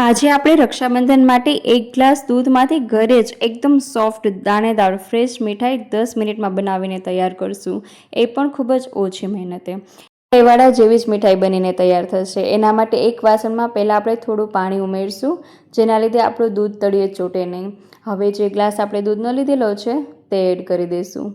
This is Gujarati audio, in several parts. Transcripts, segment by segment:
આજે આપણે રક્ષાબંધન માટે એક ગ્લાસ દૂધમાંથી ઘરે જ એકદમ સોફ્ટ દાણેદાર, ફ્રેશ મીઠાઈ દસ મિનિટમાં બનાવીને તૈયાર કરશું. એ પણ ખૂબ જ ઓછી મહેનતે. મીઠાઈવાળા જેવી જ મીઠાઈ બનીને તૈયાર થશે. એના માટે એક વાસણમાં પહેલાં આપણે થોડું પાણી ઉમેરશું, જેના લીધે આપણું દૂધ તળીએ ચોટે નહીં. હવે જે ગ્લાસ આપણે દૂધનો લીધેલો છે, તે એડ કરી દઈશું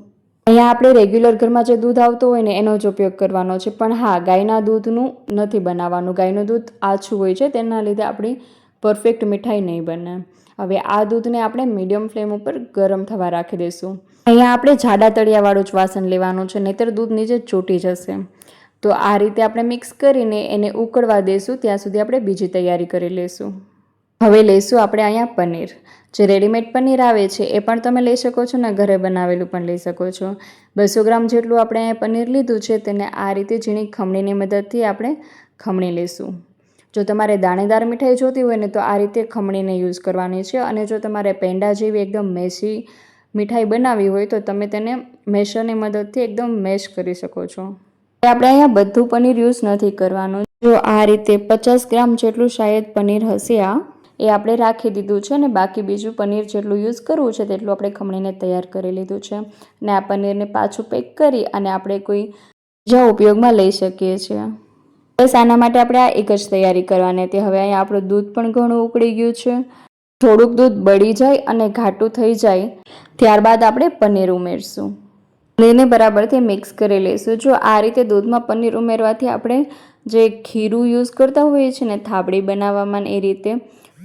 અહીંયા આપણે રેગ્યુલર ઘરમાં જે દૂધ આવતું હોય ને, એનો જ ઉપયોગ કરવાનો છે. પણ હા, ગાયના દૂધનું નથી બનાવવાનું. ગાયનું દૂધ આછું હોય છે, તેના લીધે આપણી પરફેક્ટ મીઠાઈ નહીં બને. હવે આ દૂધને આપણે મીડિયમ ફ્લેમ ઉપર ગરમ થવા રાખી દઈશું. અહીંયા આપણે જાડા તળિયાવાળું જ વાસણ લેવાનું છે, નહીતર દૂધ નીચે ચોટી જશે. તો આ રીતે આપણે મિક્સ કરીને એને ઉકળવા દઈશું, ત્યાં સુધી આપણે બીજી તૈયારી કરી લઈશું. હવે લઈશું આપણે અહીંયા પનીર. જે રેડીમેડ પનીર આવે છે, એ પણ તમે લઈ શકો છો ને ઘરે બનાવેલું પણ લઈ શકો છો. બસો ગ્રામ જેટલું આપણે અહીંયા પનીર લીધું છે, તેને આ રીતે ઝીણી ખમણીની મદદથી આપણે ખમણી લઈશું. જો તમારે દાણેદાર મીઠાઈ જોતી હોય ને, તો આ રીતે ખમણીને યુઝ કરવાની છે અને જો તમારે પેંડા જેવી એકદમ મેસી મીઠાઈ બનાવવી હોય, તો તમે તેને મેશરની મદદથી એકદમ મેશ કરી શકો છો. આપણે અહીંયા બધું પનીર યુઝ નથી કરવાનું. જો આ રીતે પચાસ ગ્રામ જેટલું શાયદ પનીર હશે આ એ આપણે રાખી દીધું છે અને બાકી બીજું પનીર જેટલું યુઝ કરવું છે તેટલું આપણે ખમણીને તૈયાર કરી લીધું છે. અને આ પનીરને પાછું પેક કરી અને આપણે કોઈ બીજા ઉપયોગમાં લઈ શકીએ છીએ. બસ આના માટે આપણે આ એક જ તૈયારી કરવાની હતી. હવે અહીંયા આપણું દૂધ પણ ઘણું ઉકળી ગયું છે. થોડુંક દૂધ બળી જાય અને ઘાટું થઈ જાય. ત્યારબાદ આપણે પનીર ઉમેરશું. પનીરને બરાબરથી મિક્સ કરી લઈશું. જો આ રીતે દૂધમાં પનીર ઉમેરવાથી આપણે જે ખીરું યુઝ કરતા હોઈએ છીએ ને થાબડી બનાવવામાં એ રીતે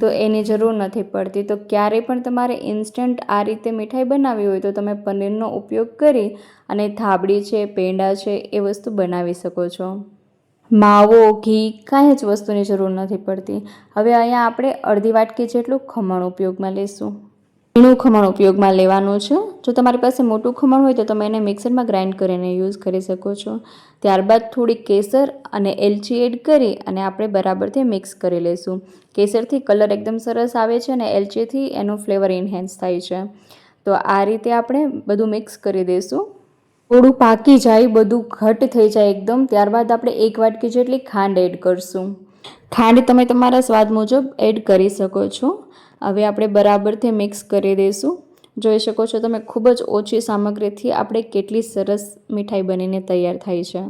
તો એની જરૂર નથી પડતી. તો ક્યારેય પણ તમારે ઇન્સ્ટન્ટ આ રીતે મીઠાઈ બનાવવી હોય તો તમે પનીરનો ઉપયોગ કરી અને થાબડી છે, પેંડા છે, એ વસ્તુ બનાવી શકો છો. માવો, ઘી, કાંઈ જ વસ્તુની જરૂર નથી પડતી. હવે અહીંયા આપણે અડધી વાટકી જેટલું ખમણ ઉપયોગમાં લઈશું. ઝીણું ખમણ ઉપયોગમાં લેવાનું છે. જો તમારી પાસે મોટું ખમણ હોય તો તમે એને મિક્સરમાં ગ્રાઇન્ડ કરીને યુઝ કરી શકો છો. ત્યારબાદ થોડી કેસર અને એલચી એડ કરી અને આપણે બરાબરથી મિક્સ કરી લઈશું. કેસરથી કલર એકદમ સરસ આવે છે અને એલચીથી એનું ફ્લેવર ઇન્હેન્સ થાય છે. તો આ રીતે આપણે બધું મિક્સ કરી દઈશું. થોડું પાકી જાય, બધું ઘટ થઈ જાય એકદમ, ત્યારબાદ આપણે એક વાટકી જેટલી ખાંડ એડ કરશું. ખાંડ તમે તમારા સ્વાદ મુજબ એડ કરી શકો છો. હવે આપણે બરાબરથી મિક્સ કરી દઈશું. જોઈ શકો છો તમે, ખૂબ જ ઓછી સામગ્રીથી આપણે કેટલી સરસ મીઠાઈ બનીને તૈયાર થાય છે.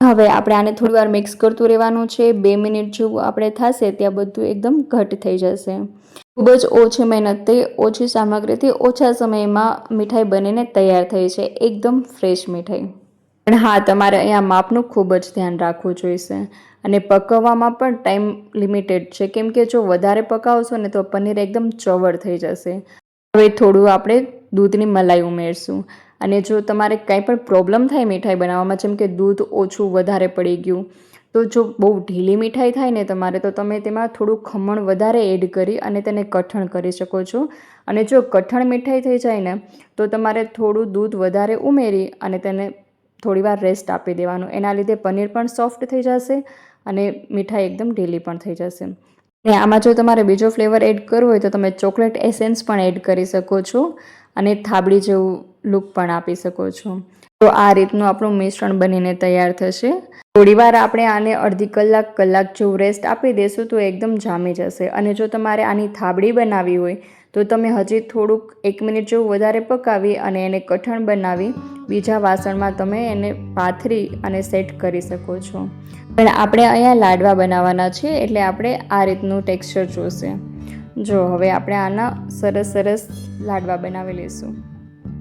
હવે આપણે આને થોડી વાર મિક્સ કરતું રહેવાનું છે. બે મિનિટ જેવું આપણે થશે ત્યાં બધું એકદમ ઘટ થઈ જશે. ખૂબ જ ઓછી મહેનતથી ઓછી સામગ્રીથી, ઓછા સમયમાં મીઠાઈ બનીને તૈયાર થઈ છે. એકદમ ફ્રેશ મીઠાઈ. પણ હા, તમારે અહીંયા માપનું ખૂબ જ ધ્યાન રાખવું જોઈશે. અને પકવવામાં પણ ટાઈમ લિમિટેડ છે. કેમ કે જો વધારે પકાવશો ને તો પનીર એકદમ ચવડ થઈ જશે. હવે થોડું આપણે દૂધની મલાઈ ઉમેરશું. અને જો તમારે કાંઈ પણ પ્રોબ્લેમ થાય મીઠાઈ બનાવવામાં, જેમ કે દૂધ ઓછું વધારે પડી ગયું, તો જો બહુ ઢીલી મીઠાઈ થાય ને તમારે, તો તમે તેમાં થોડું ખમણ વધારે એડ કરી અને તેને કઠણ કરી શકો છો. અને જો કઠણ મીઠાઈ થઈ જાય ને, તો તમારે થોડું દૂધ વધારે ઉમેરી અને તેને થોડીવાર રેસ્ટ આપી દેવાનું. એના લીધે પનીર પણ સોફ્ટ થઈ જશે અને મીઠાઈ એકદમ ઢીલી પણ થઈ જશે. ને આમાં જો તમારે બીજો ફ્લેવર એડ કરવો હોય તો તમે ચોકલેટ એસેન્સ પણ એડ કરી શકો છો. અને થાબડી જેવું લુક પણ આપી શકો છો. તો આ રીતનું આપણું મિશ્રણ બનીને તૈયાર થશે. થોડીવાર આપણે આને અડધી કલાક કલાક જેવું રેસ્ટ આપી દેશું તો એકદમ જામી જશે. અને જો તમારે આની થાબડી બનાવવી હોય, તો તમે હજી થોડુંક એક મિનિટ જેવું વધારે પકાવી અને એને કઠણ બનાવી બીજા વાસણમાં તમે એને પાથરી અને સેટ કરી શકો છો. પણ આપણે અહીંયા લાડવા બનાવવાના છે, એટલે આપણે આ રીતનું ટેક્સચર જોશે. જો, હવે આપણે આના સરસ સરસ લાડવા બનાવી લઈશું.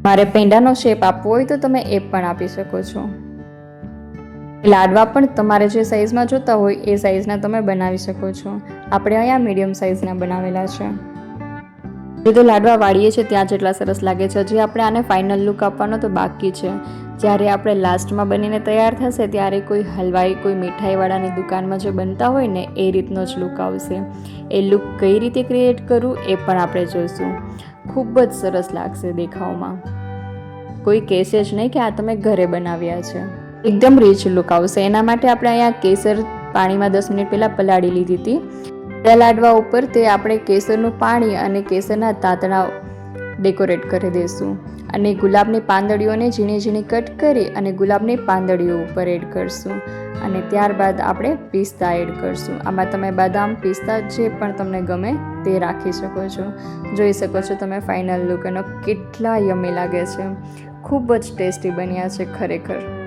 મારે પેંડાનો શેપ આપવો હોય તો તમે એ પણ આપી શકો છો. લાડવા પણ તમારે જે સાઇઝમાં જોતા હોય એ સાઇઝના તમે બનાવી શકો છો. આપણે અહીંયા મીડિયમ સાઇઝના બનાવેલા છે. જે તો લાડવા વાળીએ છીએ ત્યાં જેટલા સરસ લાગે છે. હજી આપણે આને ફાઇનલ લુક આપવાનો તો બાકી છે. જ્યારે આપણે લાસ્ટમાં બનીને તૈયાર થશે ત્યારે કોઈ હલવાઈ, કોઈ મીઠાઈવાળાની દુકાનમાં જે બનતા હોય ને એ રીતનો જ લુક આવશે. એ લુક કઈ રીતે ક્રિએટ કરવું એ પણ આપણે જોઈશું. ખૂબ જ સરસ લાગશે દેખાવમાં. કોઈ કહેશે જ નહીં કે આ તમે ઘરે બનાવ્યા છે. એકદમ રીચ લુક આવશે. એના માટે આપણે અહીંયા કેસર પાણીમાં દસ મિનિટ પહેલાં પલાળી લીધી હતી. લાડવા ઉપર તે આપણે કેસરનું પાણી અને કેસરના તાતણા ડેકોરેટ કરી દઈશું અને ગુલાબની પાંદડીઓને ઝીણી ઝીણી કટ કરી અને ગુલાબની પાંદડીઓ ઉપર એડ કરશું. અને ત્યારબાદ આપણે પિસ્તા એડ કરશું. આમાં તમે બદામ, પિસ્તા જે પણ તમને ગમે તે રાખી શકો છો. જોઈ શકો છો તમે ફાઇનલ લુક એનો કેટલા યમી લાગે છે. ખૂબ જ ટેસ્ટી બન્યા છે ખરેખર.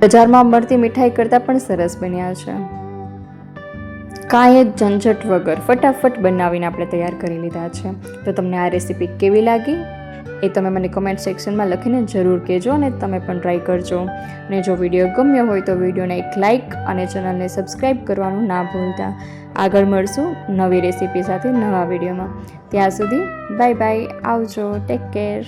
બજારમાં મળતી મીઠાઈ કરતાં પણ સરસ બન્યા છે. કાંઈ જ ઝંઝટ વગર ફટાફટ બનાવીને આપણે તૈયાર કરી લીધા છે. તો તમને આ રેસીપી કેવી લાગી? એ તમે મને કમેન્ટ સેક્શનમાં લખીને જરૂર કહેજો અને તમે પણ ટ્રાય કરજો. અને જો વીડિયો ગમ્યો હોય તો વિડીયોને એક લાઇક અને ચેનલને સબસ્ક્રાઈબ કરવાનું ના ભૂલતા. આગળ મળશું નવી રેસીપી સાથે નવા વિડીયોમાં. ત્યાં સુધી બાય બાય આવજો ટેક કેર